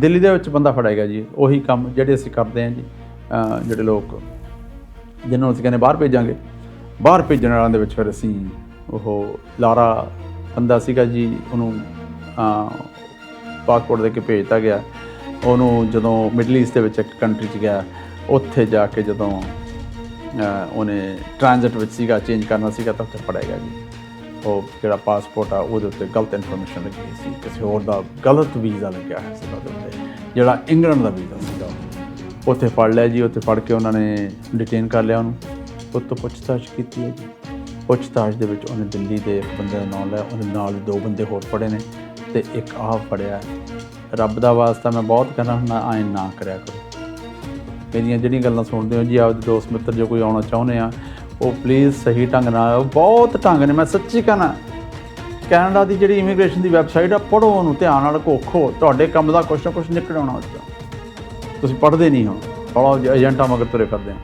ਦਿੱਲੀ ਦੇ ਵਿੱਚ ਬੰਦਾ ਫੜਿਆ ਗਿਆ ਜੀ, ਉਹੀ ਕੰਮ ਜਿਹੜੇ ਅਸੀਂ ਕਰਦੇ ਹਾਂ ਜੀ ਜਿਹੜੇ ਲੋਕ, ਜਿਹਨਾਂ ਨੂੰ ਅਸੀਂ ਕਹਿੰਦੇ ਬਾਹਰ ਭੇਜਾਂਗੇ। ਬਾਹਰ ਭੇਜਣ ਵਾਲਿਆਂ ਦੇ ਵਿੱਚ ਫਿਰ ਅਸੀਂ ਉਹ ਲਾਰਾ ਬੰਦਾ ਸੀਗਾ ਜੀ, ਉਹਨੂੰ ਪਾਸਪੋਰਟ ਦੇ ਕੇ ਭੇਜਤਾ ਗਿਆ। ਉਹਨੂੰ ਜਦੋਂ ਮਿਡਲ ਈਸਟ ਦੇ ਵਿੱਚ ਇੱਕ ਕੰਟਰੀ 'ਚ ਗਿਆ, ਉੱਥੇ ਜਾ ਕੇ ਜਦੋਂ ਉਹਨੇ ਟ੍ਰਾਂਜ਼ਿਟ ਵਿੱਚ ਸੀਗਾ ਚੇਂਜ ਕਰਨਾ ਸੀਗਾ, ਤਾਂ ਉੱਥੇ ਫੜਿਆ ਗਿਆ ਜੀ। ਉਹ ਜਿਹੜਾ ਪਾਸਪੋਰਟ ਆ, ਉਹਦੇ ਉੱਤੇ ਗਲਤ ਇਨਫੋਰਮੇਸ਼ਨ ਲੱਗੀ ਸੀ। ਕਿਸੇ ਹੋਰ ਦਾ ਗਲਤ ਵੀਜ਼ਾ ਲੱਗਿਆ ਹੈ ਸੀ ਉਹਦੇ ਉੱਤੇ। ਜਿਹੜਾ ਇੰਗਲੈਂਡ ਦਾ ਵੀਜ਼ਾ ਸੀਗਾ, ਉੱਥੇ ਫੜ ਲਿਆ ਜੀ, ਉੱਥੇ ਫੜ ਕੇ ਉਹਨਾਂ ਨੇ ਡਿਟੇਨ ਕਰ ਲਿਆ ਉਹਨੂੰ। ਉਹ ਤੋਂ ਪੁੱਛਤਾਛ ਕੀਤੀ ਹੈ ਜੀ। ਪੁੱਛਤਾਛ ਦੇ ਵਿੱਚ ਉਹਨੇ ਦਿੱਲੀ ਦੇ ਇੱਕ ਬੰਦੇ ਦਾ ਨਾਮ ਲਿਆ, ਉਹਦੇ ਨਾਲ ਦੋ ਬੰਦੇ ਹੋਰ ਫੜੇ ਨੇ ਤੇ ਇੱਕ ਆਹ ਫੜਿਆ। ਰੱਬ ਦਾ ਵਾਸਤਾ ਮੈਂ ਬਹੁਤ ਕਹਿੰਦਾ ਹੁੰਦਾ, ਆਏ ਨਾ ਕਰਿਆ ਕਰੋ। ਮੇਰੀਆਂ ਜਿਹੜੀਆਂ ਗੱਲਾਂ ਸੁਣਦੇ ਹੋ ਜੀ, ਆਪਦੇ ਦੋਸਤ ਮਿੱਤਰ ਜੋ ਕੋਈ ਆਉਣਾ ਚਾਹੁੰਦੇ ਆ ਉਹ ਪਲੀਜ਼ ਸਹੀ ਢੰਗ ਨਾਲ ਬਹੁਤ ਢੰਗ ਨੇ, ਮੈਂ ਸੱਚੀ ਕਹਿੰਦਾ ਕੈਨੇਡਾ ਦੀ ਜਿਹੜੀ ਇਮੀਗ੍ਰੇਸ਼ਨ ਦੀ ਵੈਬਸਾਈਟ ਆ ਪੜੋ ਉਹਨੂੰ, ਧਿਆਨ ਨਾਲ ਘੋਖੋ ਤੁਹਾਡੇ ਕੰਮ ਦਾ ਕੁਛ ਨਾ ਕੁਛ ਨਿਕਲ ਆਉਣਾ ਉੱਚਾ ਤੁਸੀਂ ਪੜ੍ਹਦੇ ਨਹੀਂ ਹੋ। ਬੜਾ ਏਜੰਟਾਂ ਮਗਰ ਤੁਰੇ ਫਿਰਦੇ ਹੋ।